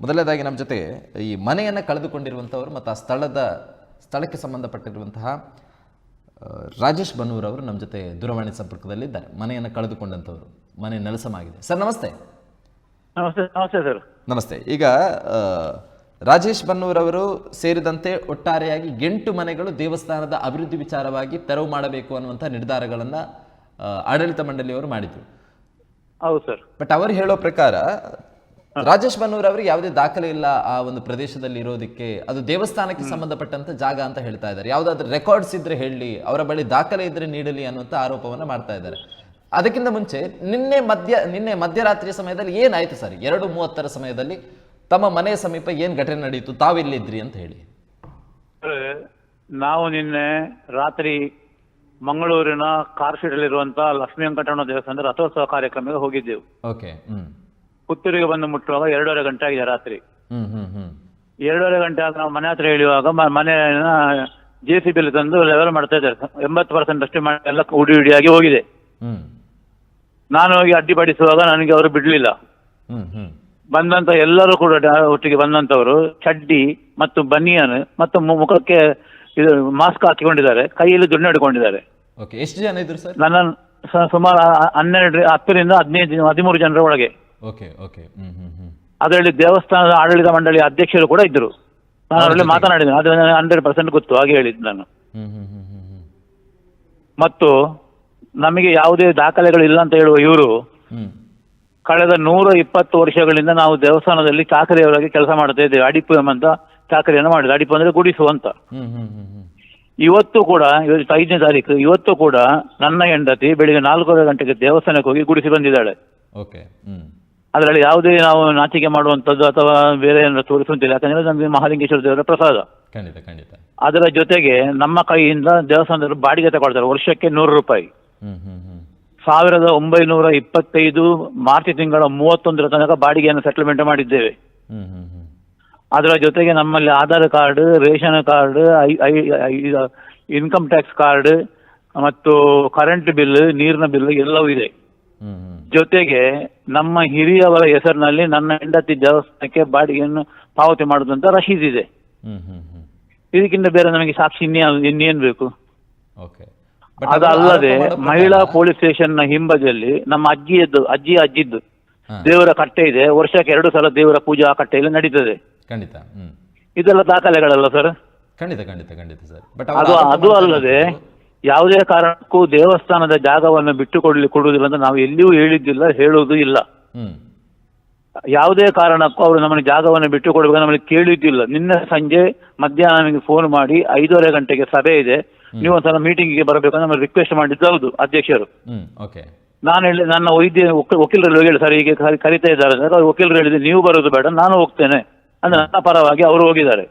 ಮೊದಲನೇದಾಗಿ ನಮ್ಮ ಜೊತೆ ಈ ಮನೆಯನ್ನು ಕಳೆದುಕೊಂಡಿರುವಂಥವ್ರು ಮತ್ತು ಆ ಸ್ಥಳದ ಸ್ಥಳಕ್ಕೆ ಸಂಬಂಧಪಟ್ಟಿರುವಂತಹ ರಾಜೇಶ್ ಬನ್ನೂರ್ ಅವರು ನಮ್ಮ ಜೊತೆ ದೂರವಾಣಿ ಸಂಪರ್ಕದಲ್ಲಿದ್ದಾರೆ. ಮನೆಯನ್ನು ಕಳೆದುಕೊಂಡಂಥವ್ರು. ಮನೆ ನೆಲಸಮಾಗಿದೆ. ಸರ್ ನಮಸ್ತೆ. ನಮಸ್ತೆ ನಮಸ್ತೆ ಸರ್. ನಮಸ್ತೆ. ಈಗ ರಾಜೇಶ್ ಬನ್ನೂರ್ ಅವರು ಸೇರಿದಂತೆ ಒಟ್ಟಾರೆಯಾಗಿ ಎಂಟು ಮನೆಗಳು ದೇವಸ್ಥಾನದ ಅಭಿವೃದ್ಧಿ ವಿಚಾರವಾಗಿ ತೆರವು ಮಾಡಬೇಕು ಅನ್ನುವಂಥ ನಿರ್ಧಾರಗಳನ್ನು ಆಡಳಿತ ಮಂಡಳಿಯವರು ಮಾಡಿದರು. ಹೌದು ಸರ್. ಬಟ್ ಅವರು ಹೇಳೋ ಪ್ರಕಾರ ರಾಜೇಶ್ ಬನ್ನೂರ್ ಅವರಿಗೆ ಯಾವುದೇ ದಾಖಲೆ ಇಲ್ಲ ಆ ಒಂದು ಪ್ರದೇಶದಲ್ಲಿ ಇರೋದಕ್ಕೆ ಅದು ದೇವಸ್ಥಾನಕ್ಕೆ ಸಂಬಂಧಪಟ್ಟಂತ ಜಾಗ ಅಂತ ಹೇಳ್ತಾ ಇದ್ದಾರೆ. ಯಾವುದಾದ್ರೂ ರೆಕಾರ್ಡ್ಸ್ ಇದ್ರೆ ಹೇಳಿ ಅವರ ಬಳಿ ದಾಖಲೆ ಇದ್ರೆ ನೀಡಲಿ ಅನ್ನುವಂತ ಆರೋಪವನ್ನ ಮಾಡ್ತಾ ಇದ್ದಾರೆ. ಅದಕ್ಕಿಂತ ಮುಂಚೆ ನಿನ್ನೆ ಮಧ್ಯ ನಿನ್ನೆ ಮಧ್ಯರಾತ್ರಿಯ ಸಮಯದಲ್ಲಿ ಏನಾಯ್ತು ಸರ್? ಎರಡು ಮೂವತ್ತರ ಸಮಯದಲ್ಲಿ ತಮ್ಮ ಮನೆ ಸಮೀಪ ಏನ್ ಘಟನೆ ನಡೆಯಿತು ತಾವೆಲ್ಲಿದ್ರಿ ಅಂತ ಹೇಳಿ. ನಾವು ನಿನ್ನೆ ರಾತ್ರಿ ಮಂಗಳೂರಿನ ಕಾರ್ಶೀಟಲ್ಲಿರುವಂತ ಲಕ್ಷ್ಮೀ ವೆಂಕಟರಮಣ ದೇವಸ್ಥಾನದ ರಥೋತ್ಸವ ಕಾರ್ಯಕ್ರಮಕ್ಕೆ ಹೋಗಿದ್ದೆವು. ಓಕೆ ಹ್ಮ್. ಪುತ್ತೂರಿಗೆ ಬಂದು ಮುಟ್ಟುವಾಗ ಎರಡೂವರೆ ಗಂಟೆ ಆಗಿದೆ ರಾತ್ರಿ. ಹ್ಮ್ ಹ್ಮ್ ಹ್ಮ್. ಎರಡೂವರೆ ಗಂಟೆ ಆಗ ನಾವು ಮನೆ ಹತ್ರ ಇಳಿಯುವಾಗ ಮ- ಜೆ ಸಿ ಬಿಲ್ ತಂದು ಲೆವೆಲ್ ಮಾಡ್ತಾ ಇದ್ದಾರೆ. ಎಂಬತ್ತು ಪರ್ಸೆಂಟ್ ಅಷ್ಟು ಮಾಡಿ ಎಲ್ಲ ಉಡಿ ಉಡಿಯಾಗಿ ಹೋಗಿದೆ. ಹ್ಮ್. ನಾನು ಹೋಗಿ ಅಡ್ಡಿಪಡಿಸುವಾಗ ನನಗೆ ಅವರು ಬಿಡ್ಲಿಲ್ಲ. ಹ್ಮ್ ಹ್ಮ್. ಬಂದಂತ ಎಲ್ಲರೂ ಕೂಡ ಡ- ಒಟ್ಟಿಗೆ ಬಂದಂತವರು ಚಡ್ಡಿ ಮತ್ತು ಬನಿಯನ್ ಮತ್ತು ಮು- ಮುಖಕ್ಕೆ ಇದು ಮಾಸ್ಕ್ ಹಾಕಿಕೊಂಡಿದ್ದಾರೆ. ಕೈಯಲ್ಲಿ ದುಡ್ಡು ಹಿಡ್ಕೊಂಡಿದ್ದಾರೆ. ಓಕೆ ಎಷ್ಟು ಜನ ಇದ್ರು ಸರ್? ನನ್ನ ಸ- ಸುಮಾರು ಹ- ಹನ್ನೆರಡು ಹತ್ತರಿಂದ ಹದಿನೈದು ಹದಿಮೂರು ಜನರ ಒಳಗೆ. ಓಕೆ ಓಕೆ ಹ್ಮ್ ಹ್ಮ್ ಹ್ಮ್ ಅದರಲ್ಲಿ ದೇವಸ್ಥಾನದ ಆಡಳಿತ ಮಂಡಳಿ ಅಧ್ಯಕ್ಷರು ಕೂಡ ಇದ್ದರು. ನಾನು ಅವರಲ್ಲಿ ಮಾತನಾಡಿದ್ದೇನೆ. ಅದು ಹಂಡ್ರೆಡ್ ಪರ್ಸೆಂಟ್ ಗೊತ್ತು ಹಾಗೆ ಹೇಳಿದ್ದು ನಾನು. ಹ್ಮ್ ಹ್ಮ್ ಹ್ಮ್ ಹ್ಮ್ ಹ್ಮ್ ಮತ್ತು ನಮಗೆ ಯಾವುದೇ ದಾಖಲೆಗಳು ಇಲ್ಲ ಅಂತ ಹೇಳುವ ಇವರು ಹ್ಮ್. ಕಳೆದ ನೂರ ಇಪ್ಪತ್ತು ವರ್ಷಗಳಿಂದ ನಾವು ದೇವಸ್ಥಾನದಲ್ಲಿ ಚಾಕರಿಯವರಾಗಿ ಕೆಲಸ ಮಾಡ್ತಾ ಇದ್ದೇವೆ. ಅಡಿಪು ಎಂಬಂತ ಚಾಕರಿಯನ್ನು ಮಾಡಿದ್ರು ಅಡಿಪು ಅಂದ್ರೆ ಗುಡಿಸುವಂತ ಹ್ಮ್ ಹ್ಮ್ ಹ್ಮ್ ಹ್ಮ್ ಇವತ್ತು ಕೂಡ ಇವತ್ತು ಐದನೇ ತಾರೀಕು ಇವತ್ತು ಕೂಡ ನನ್ನ ಹೆಂಡತಿ ಬೆಳಿಗ್ಗೆ ನಾಲ್ಕೂವರೆ ಗಂಟೆಗೆ ದೇವಸ್ಥಾನಕ್ಕೆ ಹೋಗಿ ಗುಡಿಸಿ ಬಂದಿದ್ದಾಳೆ. ಓಕೆ ಹ್ಮ್ ಅದರಲ್ಲಿ ಯಾವುದೇ ನಾವು ನಾಚಿಕೆ ಮಾಡುವಂಥದ್ದು ಅಥವಾ ಬೇರೆ ಏನಾದ್ರು ತೋರಿಸುವಂತಿಲ್ಲ. ಯಾಕಂದ್ರೆ ನಮಗೆ ಮಹಾಲಿಂಗೇಶ್ವರ ದೇವರ ಪ್ರಸಾದ. ಖಂಡಿತ ಖಂಡಿತ. ಅದರ ಜೊತೆಗೆ ನಮ್ಮ ಕೈಯಿಂದ ದೇವಸ್ಥಾನದ ಬಾಡಿಗೆ ತಗೊಳ್ತಾರೆ. ವರ್ಷಕ್ಕೆ ನೂರು ರೂಪಾಯಿ. ಹ್ಮ್ ಹ್ಮ್ ಹ್ಮ್. ಸಾವಿರದ ಒಂಬೈನೂರ ಇಪ್ಪತ್ತೈದು ಮಾರ್ಚ್ ತಿಂಗಳ ಮೂವತ್ತೊಂದರ ತನಕ ಬಾಡಿಗೆಯನ್ನು ಸೆಟಲ್ಮೆಂಟ್ ಮಾಡಿದ್ದೇವೆ. ಹ್ಮ್ ಹ್ಮ್ ಹ್ಮ್. ಅದರ ಜೊತೆಗೆ ನಮ್ಮಲ್ಲಿ Aadhaar card ration card income tax card ಮತ್ತು ಕರೆಂಟ್ ಬಿಲ್ ನೀರಿನ ಬಿಲ್ ಎಲ್ಲವೂ ಇದೆ. ಜೊತೆಗೆ ನಮ್ಮ ಹಿರಿಯವರ ಹೆಸರಿನಲ್ಲಿ ನನ್ನ ಹೆಂಡತಿ ದೇವಸ್ಥಾನಕ್ಕೆ ಬಾಡಿಗೆಯನ್ನು ಪಾವತಿ ಮಾಡುದಂತ ರಶೀದ್ ಇದೆ. ಇದಕ್ಕಿಂತ ಬೇರೆ ನಮಗೆ ಸಾಕ್ಷಿ ಇನ್ನೇ ಇನ್ನೇನ್ ಬೇಕು? ಅದಲ್ಲದೆ ಮಹಿಳಾ ಪೊಲೀಸ್ ಸ್ಟೇಷನ್ನ ಹಿಂಬದಿಯಲ್ಲಿ ನಮ್ಮ ಅಜ್ಜಿಯದ್ದು ಅಜ್ಜಿ ಅಜ್ಜಿದ್ದು. ದೇವರ ಕಟ್ಟೆ ಇದೆ. ವರ್ಷಕ್ಕೆ ಎರಡು ಸಲ ದೇವರ ಪೂಜೆ ಆ ಕಟ್ಟೆಯಲ್ಲಿ ನಡೀತದೆ. ಖಂಡಿತ ಇದೆಲ್ಲ ದಾಖಲೆಗಳಲ್ಲ ಸರ್? ಖಂಡಿತ ಖಂಡಿತ ಖಂಡಿತ ಸರ್. ಅದು ಅದು ಅಲ್ಲದೆ ಯಾವುದೇ ಕಾರಣಕ್ಕೂ ದೇವಸ್ಥಾನದ ಜಾಗವನ್ನು ಬಿಟ್ಟು ಕೊಡಲಿ ಕೊಡುವುದಿಲ್ಲ ಅಂತ ನಾವು ಎಲ್ಲಿಯೂ ಹೇಳಿದ್ದಿಲ್ಲ ಹೇಳೋದು ಇಲ್ಲ. ಯಾವುದೇ ಕಾರಣಕ್ಕೂ ಅವರು ನಮಗೆ ಜಾಗವನ್ನು ಬಿಟ್ಟು ಕೊಡಬೇಕು ನಮಗೆ ಕೇಳಿದ್ದಿಲ್ಲ. ನಿನ್ನೆ ಸಂಜೆ ಮಧ್ಯಾಹ್ನ ನಮಗೆ ಫೋನ್ ಮಾಡಿ ಐದೂವರೆ ಗಂಟೆಗೆ ಸಭೆ ಇದೆ. ನೀವು ಒಂದ್ಸಲ ಮೀಟಿಂಗಿಗೆ ಬರಬೇಕು ನಮಗೆ ರಿಕ್ವೆಸ್ಟ್ ಮಾಡಿದ್ದು. ಹೌದು ಅಧ್ಯಕ್ಷರು. ನಾನು ಹೇಳಿ ನನ್ನ ವೈದ್ಯ ವಕೀಲರು ಹೇಳಿ ಸರ್ ಹೀಗೆ ಕರಿತಾ ಇದ್ದಾರೆ ಅಂದ್ರೆ ಅವ್ರು ವಕೀಲರು ಹೇಳಿದ್ರೆ ನೀವು ಬರೋದು ಬೇಡ ನಾನು ಹೋಗ್ತೇನೆ. ಅಂದ್ರೆ ನನ್ನ ಪರವಾಗಿ ಅವರು ಹೋಗಿದ್ದಾರೆ.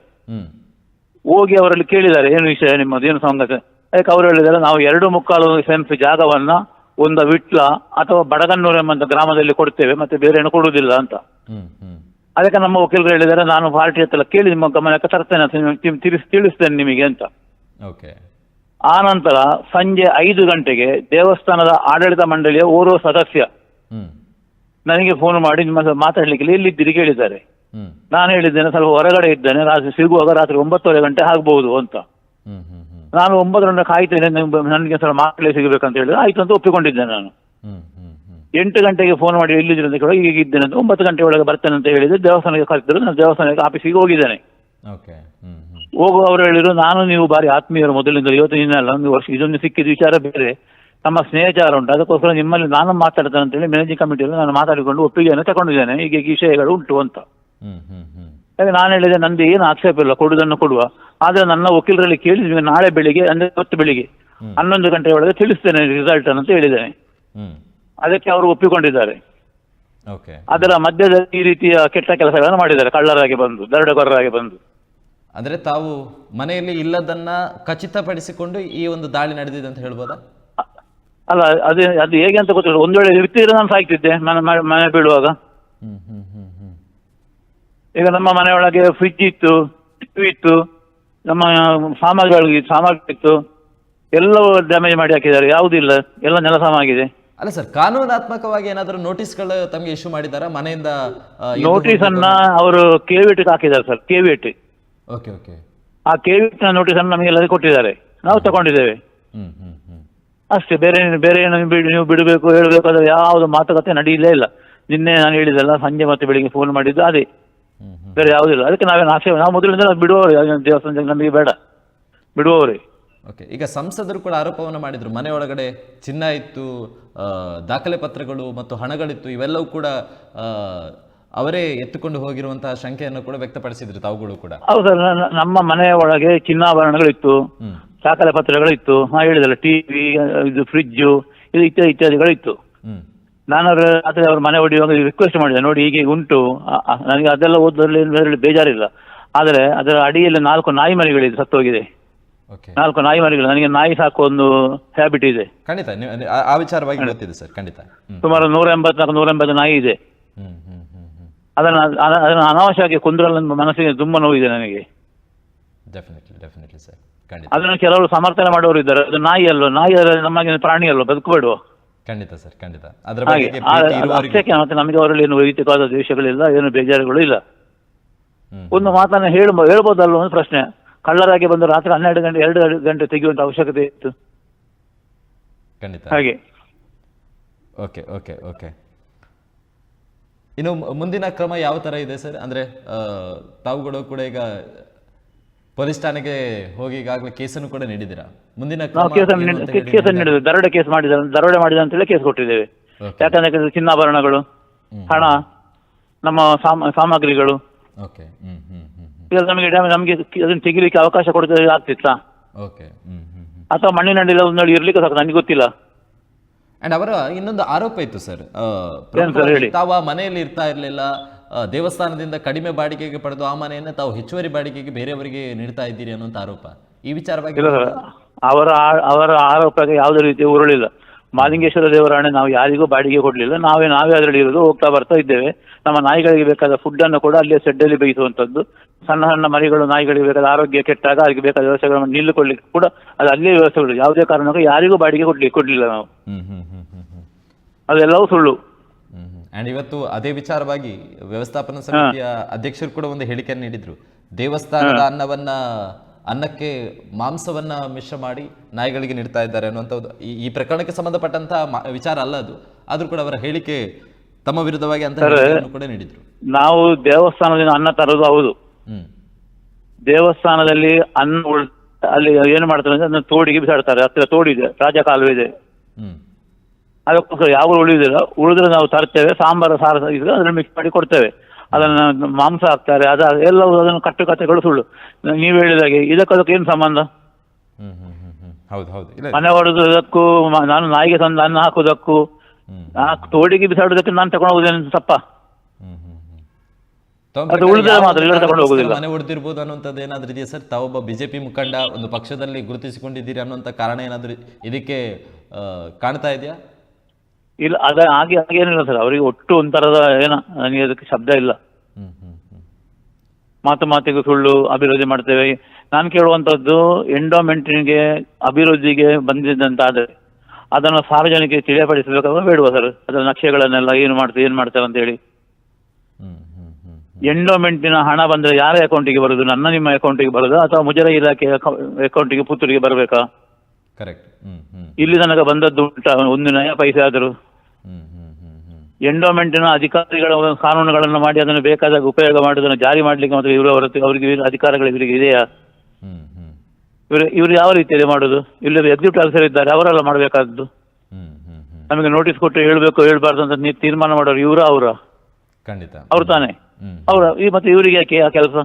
ಹೋಗಿ ಅವರಲ್ಲಿ ಕೇಳಿದ್ದಾರೆ ಏನು ವಿಷಯ ನಿಮ್ಮದು ಏನು ಸಂಗತಿ? ಅದಕ್ಕೆ ಅವರು ಹೇಳಿದ್ದಾರೆ ನಾವು ಎರಡು ಮುಕ್ಕಾಲು ಸೆನ್ಸ್ ಜಾಗವನ್ನ ಒಂದು ವಿಟ್ಲ ಅಥವಾ ಬಡಗನ್ನೂರು ಎಂಬಂತ ಗ್ರಾಮದಲ್ಲಿ ಕೊಡ್ತೇವೆ ಮತ್ತೆ ಬೇರೆ ಏನು ಕೊಡುವುದಿಲ್ಲ ಅಂತ. ಅದಕ್ಕೆ ನಮ್ಮ ವಕೀಲರು ಹೇಳಿದ್ದಾರೆ ನಾನು ಪಾರ್ಟಿ ಹತ್ರ ಕೇಳಿ ನಿಮ್ಮ ಗಮನಕ್ಕೆ ತರ್ತೇನೆ ಅಂತ ತಿಳಿಸ್ ತಿಳಿಸ್ತೇನೆ ನಿಮಗೆ ಅಂತ. ಆ ನಂತರ ಸಂಜೆ ಐದು ಗಂಟೆಗೆ ದೇವಸ್ಥಾನದ ಆಡಳಿತ ಮಂಡಳಿಯ ಓರ್ವ ಸದಸ್ಯ ಹ್ಮ್. ನನಗೆ ಫೋನ್ ಮಾಡಿ ನಿಮ್ಮ ಮಾತಾಡ್ಲಿಕ್ಕೆ ಎಲ್ಲಿದ್ದೀರಿ ಕೇಳಿದ್ದಾರೆ. ನಾನು ಹೇಳಿದ್ದೇನೆ ಸ್ವಲ್ಪ ಹೊರಗಡೆ ಇದ್ದೇನೆ ರಾತ್ರಿ ಸಿಗುವಾಗ ರಾತ್ರಿ ಒಂಬತ್ತುವರೆ ಗಂಟೆ ಆಗ್ಬಹುದು ಅಂತ. ನಾನು ಒಂಬತ್ತು ಗಂಟೆ ಕಾಯ್ತೇನೆ ನೀವು ನನಗೆ ಸ್ವಲ್ಪ ಮಾತಾಡಲಿ ಸಿಗಬೇಕಂತ ಹೇಳಿದ್ರೆ ಆಯ್ತು ಅಂತ ಒಪ್ಪಿಕೊಂಡಿದ್ದೆ ನಾನು. ಎಂಟು ಗಂಟೆಗೆ ಫೋನ್ ಮಾಡಿ ಎಲ್ಲಿದ್ದೀರಿ ಅಂತ ಈಗ ಇದ್ದೇನೆ ಅಂತ ಒಂಬತ್ತು ಗಂಟೆ ಒಳಗೆ ಬರ್ತೇನೆ ಅಂತ ಹೇಳಿದ್ರೆ ದೇವಸ್ಥಾನಕ್ಕೆ ಕರೆದಿದ್ರು ನಾನು ದೇವಸ್ಥಾನಕ್ಕೆ ಆಫೀಸಿಗೆ ಹೋಗಿದ್ದೇನೆ. ಓಕೆ ಅವರು ಹೇಳಿದ್ರು ನಾನು ನೀವು ಬಾರಿ ಆತ್ಮೀಯರು ಮೊದಲಿಂದ ಇವತ್ತು ನಿನ್ನಲ್ಲ ಒಂದು ವರ್ಷ ಇದೊಂದು ಸಿಕ್ಕಿದ ವಿಚಾರ ಬೇರೆ. ನಮ್ಮ ಸ್ನೇಹಚಾರ ಉಂಟು ಅದಕ್ಕೋಸ್ಕರ ನಿಮ್ಮಲ್ಲಿ ನಾನು ಮಾತಾಡ್ತೇನೆ ಅಂತೇಳಿ ಮ್ಯಾನೇಜಿಂಗ್ ಕಮಿಟಿಯಲ್ಲಿ ನಾನು ಮಾತಾಡಿಕೊಂಡು ಒಪ್ಪಿಗೆಯನ್ನು ತಗೊಂಡಿದ್ದೇನೆ ಈಗ ಈ ವಿಷಯಗಳು ಉಂಟು ಅಂತ. ಹಾಗೆ ನಾನು ಹೇಳಿದೆ ನಂದು ಏನು ಆಕ್ಷೇಪ ಇಲ್ಲ ಕೊಡುವುದನ್ನು ಕೊಡುವ. ಆದರೆ ನನ್ನ ವಕೀಲರಲ್ಲಿ ಕೇಳಿ ನಿಮಗೆ ನಾಳೆ ಬೆಳಿಗ್ಗೆ ಅಂದರೆ ಇವತ್ತು ಬೆಳಿಗ್ಗೆ. ಹನ್ನೊಂದು ಗಂಟೆ ಒಳಗೆ ತಿಳಿಸ್ತೇನೆ ರಿಸಲ್ಟ್ ಅಂತ ಹೇಳಿದ್ದೇನೆ. ಹ್ಮ್. ಅದಕ್ಕೆ ಅವರು ಒಪ್ಪಿಕೊಂಡಿದ್ದಾರೆ. ಅದರ ಮಧ್ಯದಲ್ಲಿ ಈ ರೀತಿಯ ಕೆಟ್ಟ ಕೆಲಸಗಳನ್ನು ಮಾಡಿದ್ದಾರೆ ಕಳ್ಳರಾಗಿ ಬಂದು ದರೋಡೆಕೋರರಾಗಿ ಬಂದು. ಅಂದ್ರೆ ತಾವು ಮನೆಯಲ್ಲಿ ಇಲ್ಲದನ್ನ ಖಚಿತಪಡಿಸಿಕೊಂಡು ಈ ಒಂದು ದಾಳಿ ನಡೆದಿದೆ ಅಂತ ಹೇಳ್ಬೋದಾ? ಅಲ್ಲ ಅದು ಅದು ಹೇಗೆ ಅಂತ ಗೊತ್ತಿಲ್ಲ. ಒಂದು ವೇಳೆ ಇರ್ತಿದ್ರೆ ನಾನು ಸಾಯ್ತಿದ್ದೆ ಮನೆ ಬೀಳುವಾಗ. ಈಗ ನಮ್ಮ ಮನೆಯೊಳಗೆ ಫ್ರಿಡ್ಜ್ ಇತ್ತು ಟಿವಿ ಇತ್ತು ನಮ್ಮ ಸಾಮಗ್ರಿಗಳಿಗೆ ಸಾಮಗ್ರಿ ಇತ್ತು ಎಲ್ಲವೂ ಡ್ಯಾಮೇಜ್ ಮಾಡಿ ಹಾಕಿದ್ದಾರೆ ಯಾವುದೂ ಇಲ್ಲ ಎಲ್ಲ ನೆಲಸಮ ಆಗಿದೆ. ಅಲ್ಲ ಸರ್ ಕಾನೂನಾತ್ಮಕವಾಗಿ ಏನಾದರೂ ನೋಟಿಸ್ಗಳು ತಮಗೆ ಇಶ್ಯೂ ಮಾಡಿದ್ದಾರೆ? ಮನೆಯಿಂದ ಆ, ಎದ್ದು ನೋಟಿಸ್ ಅನ್ನ ಅವರು ಕೆವಿಟ್ ಹಾಕಿದ್ದಾರೆ ಸರ್ ಕೆವಿಟ್ ಓಕೆ ಓಕೆ ಆ ಕೆವಿಟಿ ನೋಟಿಸ್ ಅನ್ನು ನಮಗೆಲ್ಲ ಕೊಟ್ಟಿದ್ದಾರೆ. ನಾವು ತಗೊಂಡಿದ್ದೇವೆ. ಹ್ಮ್ ಹ್ಮ್ ಹ್ಮ್. ಅಷ್ಟೇ ಬೇರೆ ಏನು- ಬೇರೆ ಏನು ಬಿಡ್- ನೀವು ಬಿಡಬೇಕು ಹೇಳಬೇಕು ಅದು ಯಾವುದು ಮಾತುಕತೆ ನಡೆಯಲೇ ಇಲ್ಲ. ನಿನ್ನೆ ನಾನು ಹೇಳಿದೆಲ್ಲ ಸಂಜೆ ಮತ್ತೆ ಬೆಳಿಗ್ಗೆ ಫೋನ್ ಮಾಡಿದ್ದು ಅದೇ. ಬೇರೆ ಯಾವುದಿಲ್ಲ ಅದಕ್ಕೆ ನಾವೇನು ಆಸೆ ನಾವು ಮೊದಲಿಂದ ಬಿಡುವವರು. ದೇವಸ್ಥಾನ ನಮಗೆ ಬೇಡ. ಬಿಡುವವರೇ. ಓಕೆ. ಈಗ ಸಂಸದರು ಕೂಡ ಆರೋಪವನ್ನು ಮಾಡಿದರು. ಮನೆ ಒಳಗಡೆ ಚಿನ್ನ ಇತ್ತು ಆ, ದಾಖಲೆ ಪತ್ರಗಳು ಮತ್ತು ಹಣಗಳಿತ್ತು ಇವೆಲ್ಲವೂ ಕೂಡ ಆ, ಅವರೇ ಎತ್ತುಕೊಂಡು ಹೋಗಿರುವಂತಹ ಶಂಕೆಯನ್ನು ಕೂಡ ವ್ಯಕ್ತಪಡಿಸಿದ್ರು ತಾವುಗಳು ಕೂಡ. ಹೌದು ಸರ್. ನ- ನಮ್ಮ ಮನೆಯ ಒಳಗೆ ಚಿನ್ನಾಭರಣಗಳಿತ್ತು ದಾಖಲೆ ಪತ್ರಗಳಿತ್ತು. ನಾ ಹೇಳಿದಲ್ಲ ಟಿವಿ ಇದು ಫ್ರಿಜ್ಜು ಇದು ಇತ್ಯಾದಿ ಇತ್ಯಾದಿಗಳಿತ್ತು. ಹ್ಮ್. ನಾನು ಅವ್ರ ರಾತ್ರಿ ಅವ್ರ ಮನೆ ಹೊಡೆಯುವಾಗ ರಿಕ್ವೆಸ್ಟ್ ಮಾಡಿದೆ ನೋಡಿ ಹೀಗೆ ಉಂಟು ನನಗೆ ಅದೆಲ್ಲ ಓದೋದ್ರಲ್ಲಿ ಏನು ಬೇಜಾರಿಲ್ಲ. ಆದರೆ ಅದರ ಅಡಿಯಲ್ಲಿ ನಾಲ್ಕು ನಾಯಿ ಮರಿಗಳಿದೆ ಸತ್ತೋಗಿದೆ. ಓಕೆ ನಾಲ್ಕು ನಾಯಿ ಮರಿಗಳು ನನಗೆ ನಾಯಿ ಸಾಕೋ ಒಂದು ಹ್ಯಾಬಿಟ್ ಇದೆ. ಖಂಡಿತ ನೀವು ಆ- ಆ ವಿಚಾರವಾಗಿ ಗೊತ್ತಿದೆ ಸರ್ ಖಂಡಿತ. ಹ್ಮ್. ಸುಮಾರು ನೂರ ಎಂಬತ್ನಾಲ್ಕು ನೂರ ಎಂಬತ್ತು ನಾಯಿ ಇದೆ. ಅದನ್ನ ಹ್ಮ್ ಹ್ಮ್ ಹ್ಮ್. ಅದನ್ನು ಅದನ್ನು ಅನಾವಶ್ಯವಾಗಿ ಕುಂದ್ರಲ್ಲ ಮನಸ್ಸಿಗೆ ತುಂಬ ನೋವಿದೆ ನನಗೆ. ಡೆಫಿನೆಟ್ಲಿ ಡೆಫಿನೆಟ್ಲಿ ಸರ್ ಖಂಡಿತ. ಅದನ್ನು ಕೆಲವರು ಸಮರ್ಥನೆ ಮಾಡೋರು ಇದ್ದಾರೆ. ಅದು ನಾಯಿ ಅಲ್ಲೋ ನಾಯಿ ಅದರ ನಮಗೆ ಪ್ರಾಣಿ ಅಲ್ಲೋ ಬದುಕಬೇಡುವ. ಖಂಡಿತ ಸರ್ ಖಂಡಿತ. ಅದರ ಹಾಗೆ ಬಗ್ಗೆ ಆ- ಪ್ರೀತಿ ಅದು ಇರುವವರೆಗೂ ಅಷ್ಟಕ್ಕೆ ಮತ್ತೆ ನಮಗೆ ಅವರಲ್ಲಿ ಏನು ವೈಯಕ್ತಿಕವಾದ ದ್ವೇಷಗಳಿಲ್ಲ ಏನು ಬೇಜಾರುಗಳು ಇಲ್ಲ. ಹ್ಮ್. ಒಂದು ಮಾತನ್ನ ಹೇಳ ಹೇಳ್ಬೋದಲ್ಲ ಒಂದು ಪ್ರಶ್ನೆ? ಕಳ್ಳರಾಗಿ ಬಂದು ರಾತ್ರಿ ಹನ್ನೆರಡು ಗಂಟೆ ಎರಡು ಗಂಟೆ ತೆಗೆಯುವಂತ ಅವಶ್ಯಕತೆ ಇತ್ತು. ಖಂಡಿತ. ಹಾಗೆ. Okay okay okay. ಇನ್ನು ಮು- ಮುಂದಿನ ಕ್ರಮ ಯಾವ ತರ ಇದೆ ಸರ್? ಅಂದ್ರೆ ತಾವುಗಳು ಕೂಡ ಈಗ ಪೊಲೀಸ್ ಠಾಣೆಗೆ ಹೋಗಿ ಈಗಾಗಲೇ ಕೇಸನ್ನು ಕೂಡ ನೀಡಿದ್ದೀರಾ? ಮುಂದಿನ ನಾವು ಕೇಸನ್ನು ನೀಡಿ- ನೀಡಿದ್ದೇವೆ. ದರೋಡೆ ಕೇಸ್ ಮಾಡಿದ ದರೋಡೆ ಮಾಡಿದ ಅಂತೇಳಿ ಕೇಸ್ ಕೊಟ್ಟಿದ್ದೇವೆ. ಯಾಕಂದ್ರೆ ಚಿನ್ನಾಭರಣಗಳು ಹಣ ನಮ್ಮ ಸಾಮ- ಸಾಮಗ್ರಿಗಳು. ಓಕೆ. ಹ್ಮ್ ಹ್ಮ್ ಹ್ಮ್ ಹ್ಮ್. ಈಗ ನಮಗೆ ಡ್ಯಾಮೇಜ್ ನಮಗೆ ಅದನ್ನು ತೆಗಿಲಿಕ್ಕೆ ಅವಕಾಶ ಕೊಡ್ತದೆ ಆಗ್ತಿತ್ತಾ? ಓಕೆ. ಹ್ಮ್ ಹ್ಮ್ ಹ್ಮ್. ಅಥವಾ ಮಣ್ಣಿನಡಿಲ್ಲ ಒಂದು ಇರ್ಲಿಕ್ಕೆ ಸಾಕು ನನಗೆ ಗೊತ್ತಿಲ್ಲ. ಅಂಡ್ ಅವರ ಇನ್ನೊಂದು ಆರೋಪ ಇತ್ತು ಸರ್. ಏನ್ ಸರ್ ಹೇಳಿ? ತಾವು ಮನೆಯಲ್ಲಿ ಇರ್ತಾ ಇರಲಿಲ್ಲ ದೇವಸ್ಥಾನದಿಂದ ಕಡಿಮೆ ಬಾಡಿಗೆಗೆ ಪಡೆದು ಆ ಮನೆಯನ್ನು ತಾವು ಹೆಚ್ಚುವರಿ ಬಾಡಿಗೆಗೆ ಬೇರೆಯವರಿಗೆ ನೀಡ್ತಾ ಇದ್ದೀರಿ ಅನ್ನೋಂತ ಆರೋಪ. ಈ ವಿಚಾರವಾಗಿ ಇಲ್ಲ ಸರ್ ಅವರ ಆ- ಅವರ ಆರೋಪಕ್ಕೆ ಯಾವುದೇ ರೀತಿ ಉರುಳಿಲ್ಲ. ಮಾಲಿಂಗೇಶ್ವರ ದೇವರಾಣೆ ನಾವು ಯಾರಿಗೂ ಬಾಡಿಗೆ ಕೊಡಲಿಲ್ಲ. ನಾವೇ ನಾವೇ ಅದರಲ್ಲಿ ಇರೋದು ಹೋಗ್ತಾ ಬರ್ತಾ ಇದ್ದೇವೆ. ನಮ್ಮ ನಾಯಿಗಳಿಗೆ ಬೇಕಾದ ಫುಡ್ ಅನ್ನು ಕೂಡ ಅಲ್ಲೇ ಸೆಡ್ಡಲ್ಲಿ ಬೇಯಿಸುವಂಥದ್ದು. ಸಣ್ಣ ಸಣ್ಣ ಮರಿಗಳು ನಾಯಿಗಳಿಗೆ ಬೇಕಾದ ಆರೋಗ್ಯ ಕೆಟ್ಟಾಗ ಅದಕ್ಕೆ ಬೇಕಾದ ವ್ಯವಸ್ಥೆಗಳನ್ನು ನಿಲ್ಲಿಕೊಳ್ಳಿಕ್ಕೆ ಕೂಡ ಅದು ಅಲ್ಲೇ ವ್ಯವಸ್ಥೆಗಳು. ಯಾವುದೇ ಕಾರಣಕ್ಕೂ ಯಾರಿಗೂ ಬಾಡಿಗೆ ಕೊಡ್ಲಿ ಕೊಡಲಿಲ್ಲ ನಾವು. ಹ್ಮ್ ಹ್ಮ್ ಹ್ಮ್ ಹ್ಮ್ ಹ್ಮ್. ಅದೆಲ್ಲವೂ ಸುಳ್ಳು. ಅಂಡ್ ಇವತ್ತು ಅದೇ ವಿಚಾರವಾಗಿ ವ್ಯವಸ್ಥಾಪನಾ ಸಮಿತಿಯ ಅಧ್ಯಕ್ಷರು ಕೂಡ ಒಂದು ಹೇಳಿಕೆಯನ್ನು ನೀಡಿದ್ರು. ದೇವಸ್ಥಾನದ ಅನ್ನವನ್ನ ಅನ್ನಕ್ಕೆ ಮಾಂಸವನ್ನ ಮಿಶ್ರ ಮಾಡಿ ನಾಯಿಗಳಿಗೆ ನೀಡ್ತಾ ಇದ್ದಾರೆ ಅನ್ನುವಂಥ ಈ- ಪ್ರಕರಣಕ್ಕೆ ಸಂಬಂಧಪಟ್ಟಂತ ವಿಚಾರ ಅಲ್ಲ ಅದು. ಆದ್ರೂ ಕೂಡ ಅವರ ಹೇಳಿಕೆ ತಮ್ಮ ವಿರುದ್ಧವಾಗಿ ಅಂತ ಕೂಡ ನೀಡಿದ್ರು. ನಾವು ದೇವಸ್ಥಾನದಿಂದ ಅನ್ನ ತರೋದು ಹೌದು. ಹ್ಮ್. ದೇವಸ್ಥಾನದಲ್ಲಿ ಅನ್ನ ಅಲ್ಲಿ ಏನು ಮಾಡ್ತಾರೆ ಅಂದ್ರೆ ತೋಡಿಗೆ ಬಿಸಾಡ್ತಾರೆ. ಹತ್ತಿರ ತೋಡಿದೆ ರಾಜ ಕಾಲುವೆ ಇದೆ. ಹ್ಮ್. ಅದಕ್ಕೋಸ್ಕರ ಯಾವ ಉಳಿದಿಲ್ಲ. ಉಳಿದ್ರೆ ನಾವು ತರ್ತೇವೆ. ಸಾಂಬಾರು ಸಾರ ಇದ್ರೆ ಅದನ್ನು ಮಿಕ್ಸ್ ಮಾಡಿ ಕೊಡ್ತೇವೆ. ಅದನ್ನು ಮಾಂಸ ಹಾಕ್ತಾರೆ. ಅದ ಎಲ್ಲವೂ ಅದನ್ನು ಕಟ್ಟುಕತೆಗಳು ಸುಳ್ಳು. ನೀವು ಹೇಳಿದಾಗೆ ಇದಕ್ಕದಕ್ಕೆ ಏನು ಸಂಬಂಧ? ಹೌದು ಹೌದು. ಮನೆ ಹೊಡೆದಕ್ಕೂ ನಾನು ನಾಯಿಗೆ ತಂದು ಅನ್ನ ಹಾಕೋದಕ್ಕೂ ತೋಡಿಗೆ ಬಿಸಾಡೋದಕ್ಕೆ ನಾನು ತಗೊಂಡು ಹೋಗುದೇನು ತಪ್ಪ. ಮನೆ ಹೊಡೆದಿರ್ಬೋದು ಅನ್ನುವಂಥದ್ದು ಏನಾದ್ರೂ ಇದೆಯಾ ಸರ್? ತಾವೊಬ್ಬ ಬಿಜೆಪಿ ಮುಖಂಡ ಒಂದು ಪಕ್ಷದಲ್ಲಿ ಗುರುತಿಸಿಕೊಂಡಿದ್ದೀರಿ ಅನ್ನೋ ಕಾರಣ ಏನಾದ್ರೂ ಇದಕ್ಕೆ ಕಾಣ್ತಾ ಇದೆಯಾ? ಇಲ್ಲ ಅದ ಹಾಗೆ ಹಾಗೇನಿಲ್ಲ ಸರ್. ಅವರಿಗೆ ಒಟ್ಟು ಒಂಥರದ ಏನ ನನಗೆ ಅದಕ್ಕೆ ಶಬ್ದ ಇಲ್ಲ. ಹ್ಮ್ ಹ್ಮ್ ಹ್ಮ್. ಮಾತು ಮಾತಿಗೂ ಸುಳ್ಳು ಅಭಿವೃದ್ಧಿ ಮಾಡ್ತೇವೆ. ನಾನು ಕೇಳುವಂಥದ್ದು ಎಂಡೋಮೆಂಟಿಗೆ ಅಭಿವೃದ್ಧಿಗೆ ಬಂದಿದ್ದಂತಾದರೆ ಅದನ್ನು ಸಾರ್ವಜನಿಕರಿಗೆ ತಿಳಿಯಪಡಿಸಬೇಕಾದ್ರೆ ಬೇಡುವ ಸರ್. ಅದರ ನಕ್ಷೆಗಳನ್ನೆಲ್ಲ ಏನು ಮಾಡ್ತೀವಿ ಏನು ಮಾಡ್ತಾರೆ ಅಂತ ಹೇಳಿ ಹ್ಮ್ ಹ್ಮ್ ಹ್ಮ್. ಎಂಡೋಮೆಂಟಿನ ಹಣ ಬಂದರೆ ಯಾರ ಅಕೌಂಟಿಗೆ ಬರೋದು ನನ್ನ ನಿಮ್ಮ ಅಕೌಂಟಿಗೆ ಬರೋದು? ಅಥವಾ ಮುಜರ ಇಲಾಖೆ ಅಕೌಂಟಿಗೆ ಪುತ್ತೂರಿಗೆ ಬರಬೇಕಾ? ಕರೆಕ್ಟ್ ಇಲ್ಲಿ ತನಕ ಬಂದದ್ದು ಉಂಟಾ ಒಂದು ನಯ ಪೈಸೆ ಆದರೂ. ಎಂಡೋಮೆಂಟಿನ ಅಧಿಕಾರಿಗಳ ಕಾನೂನುಗಳನ್ನು ಮಾಡಿ ಅದನ್ನು ಬೇಕಾದಾಗ ಉಪಯೋಗ ಮಾಡುವುದನ್ನು ಜಾರಿ ಮಾಡಲಿಕ್ಕೆ ಮತ್ತು ಇವರು ಅವರ ಅವರಿಗೆ ಅಧಿಕಾರಗಳು ಇವರಿಗೆ ಇದೆಯಾ? ಇವರು ಇವರು ಯಾವ ರೀತಿಯಲ್ಲಿ ಮಾಡುದು? ಇಲ್ಲಿ ಎಕ್ಸಿಕ್ಯೂಟಿವ್ ಆಫೀಸರ್ ಇದ್ದಾರೆ ಅವರೆಲ್ಲ ಮಾಡಬೇಕಾದ್ದು? ನಮಗೆ ನೋಟಿಸ್ ಕೊಟ್ಟು ಹೇಳ್ಬೇಕು ಹೇಳ್ಬಾರ್ದು ಅಂತ ನೀವು ತೀರ್ಮಾನ ಮಾಡೋರು ಇವರ ಅವರ? ಖಂಡಿತ. ಅವ್ರು ತಾನೇ? ಅವರ ಈ ಮತ್ತೆ ಇವರಿಗೆ ಯಾಕೆ ಆ ಕೆಲಸ?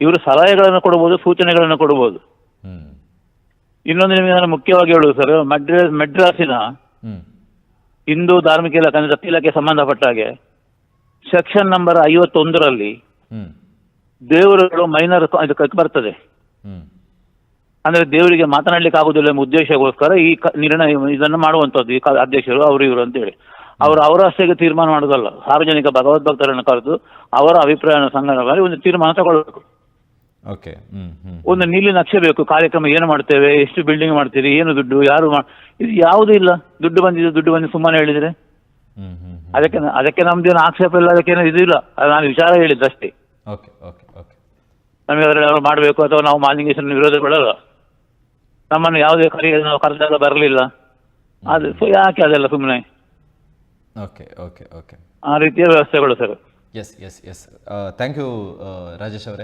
ಇವರು ಸಲಹೆಗಳನ್ನು ಕೊಡಬಹುದು ಸೂಚನೆಗಳನ್ನು ಕೊಡಬಹುದು ಇನ್ನೊಂದು ನಿಮಗೆ ನಾನು ಮುಖ್ಯವಾಗಿ ಹೇಳುದು ಸರ್ ಮಡ್ರಾಸ್ ಮೆಡ್ರಾಸಿನ ಹಿಂದೂ ಧಾರ್ಮಿಕ ಇಲಾಖೆ ಅಂದರೆ ದತ್ತಿ ಇಲಾಖೆ ಸಂಬಂಧಪಟ್ಟ ಹಾಗೆ ಸೆಕ್ಷನ್ ನಂಬರ್ ಐವತ್ತೊಂದರಲ್ಲಿ ದೇವರುಗಳು ಮೈನರ್ ಇದಕ್ಕೆ ಬರ್ತದೆ. ಅಂದ್ರೆ ದೇವರಿಗೆ ಮಾತನಾಡ್ಲಿಕ್ಕೆ ಆಗುದಿಲ್ಲ ಎಂಬ ಉದ್ದೇಶಕ್ಕೋಸ್ಕರ ಈ ಕ- ನಿರ್ಣಯ ಇದನ್ನು ಮಾಡುವಂತದ್ದು ಈ ಕ- ಅಧ್ಯಕ್ಷರು ಅವರು ಇವರು ಅಂತೇಳಿ. ಅವರು ಅವರ ಅಷ್ಟೇ ತೀರ್ಮಾನ ಮಾಡೋದಲ್ಲ ಸಾರ್ವಜನಿಕ ಭಗವದ್ಭಕ್ತರನ್ನು ಕರೆದು ಅವರ ಅಭಿಪ್ರಾಯ ಸಂಗ್ರಹ ಮಾಡಿ ಒಂದು ತೀರ್ಮಾನ ತಗೊಳ್ಬೇಕು. ಓಕೆ ಹ್ಮ್ ಒಂದು ನೀಲಿ ನಕ್ಷೆ ಬೇಕು. ಕಾರ್ಯಕ್ರಮ ಏನು ಮಾಡ್ತೇವೆ? ಎಷ್ಟು ಬಿಲ್ಡಿಂಗ್ ಮಾಡ್ತೀರಿ? ಏನು ದುಡ್ಡು? ಯಾರು ಮಾ ಇದು ಯಾವುದೂ ಇಲ್ಲ. ದುಡ್ಡು ಬಂದಿದೆ ದುಡ್ಡು ಬಂದು ಸುಮ್ಮನೆ ಹೇಳಿದ್ರೆ. ಹ್ಮ್ ಅದಕ್ಕೆ ಅದಕ್ಕೆ ನಮ್ದೇನು ಆಕ್ಷೇಪ ಇಲ್ಲ ಅದಕ್ಕೇನು ಇದು ಇಲ್ಲ. ಅದು ನಾನು ವಿಚಾರ ಹೇಳಿದ್ದು ಅಷ್ಟೇ. ಓಕೆ ಓಕೆ ಓಕೆ ನಮಗೆ ಅದರಲ್ಲಿ ಮಾಡಬೇಕು ಅಥವಾ ನಾವು ಮಾಲಿನ್ಯೇಷನ್ ವಿರೋಧ ಬಿಡಲ್ಲ ನಮ್ಮನ್ನು ಯಾವುದೇ ಕಾರ್ಯ ನಾವು ಕರೆದಾಗ ಬರಲಿಲ್ಲ. ಅದು ಸೊ ಯಾಕೆ ಅದೆಲ್ಲ ಸುಮ್ಮನೆ ಓಕೆ ಓಕೆ ಓಕೆ ಆ ರೀತಿಯ ವ್ಯವಸ್ಥೆಗಳು sir. Yes yes yes thank you Rajesh ಅವರೇ.